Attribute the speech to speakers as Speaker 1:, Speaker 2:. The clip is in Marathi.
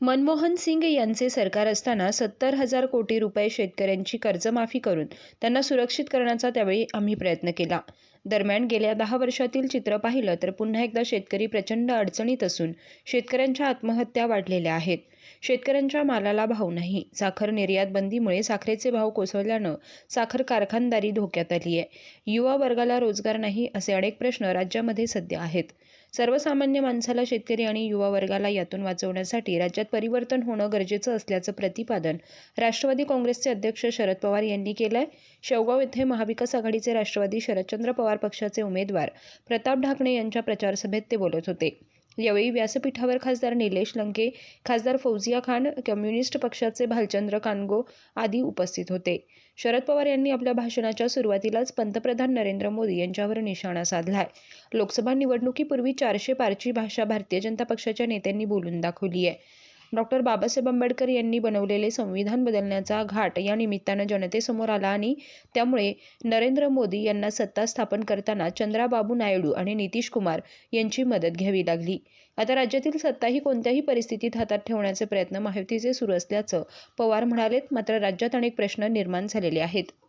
Speaker 1: मनमोहन सिंग यांचे सरकार असताना सत्तर हजार कोटी रुपये शेतकऱ्यांची कर्जमाफी करून त्यांना सुरक्षित करण्याचा त्यावेळी आम्ही प्रयत्न केला. दरम्यान गेल्या दहा वर्षातील चित्र पाहिलं तर पुन्हा एकदा शेतकरी प्रचंड अडचणीत असून शेतकऱ्यांच्या आत्महत्या वाढलेल्या आहेत. शेतकऱ्यांच्या मालाला भाव नाही. साखर निर्यात बंदीमुळे साखरेचे भाव कोसळल्यानं साखर कारखानदारी धोक्यात आली आहे. युवा वर्गाला रोजगार नाही असे अनेक प्रश्न राज्यामध्ये सध्या आहेत. सर्वसामान्य माणसाला शेतकरी आणि युवा वर्गाला यातून वाचवण्यासाठी राज्यात परिवर्तन होणं गरजेचं असल्याचं प्रतिपादन राष्ट्रवादी काँग्रेसचे अध्यक्ष शरद पवार यांनी केलंय. शेवगाव येथे महाविकास आघाडीचे राष्ट्रवादी शरदचंद्र पवार पवार पक्षाचे उमेदवार प्रताप ढाकणे यांच्या प्रचारसभेत ते बोलत होते. यावेळी व्यासपीठावर खासदार निलेश लंके खासदार फौजिया खान कम्युनिस्ट पक्षाचे भालचंद्र कानगो आदी उपस्थित होते. शरद पवार यांनी आपल्या भाषणाच्या सुरुवातीलाच पंतप्रधान नरेंद्र मोदी यांच्यावर निशाणा साधलाय. लोकसभा निवडणुकीपूर्वी चारशे पारची भाषा भारतीय जनता पक्षाच्या नेत्यांनी बोलून दाखवली आहे डॉक्टर बाबासाहेब आंबेडकर यांनी बनवलेले संविधान बदलण्याचा घाट या निमित्तानं जनतेसमोर आला आणि त्यामुळे नरेंद्र मोदी यांना सत्ता स्थापन करताना चंद्राबाबू नायडू आणि नितीश कुमार यांची मदत घ्यावी लागली. आता राज्यातील सत्ताही कोणत्याही परिस्थितीत हातात ठेवण्याचे प्रयत्न महायुतीचे सुरू असल्याचं पवार म्हणालेत मात्र राज्यात अनेक प्रश्न निर्माण झालेले आहेत.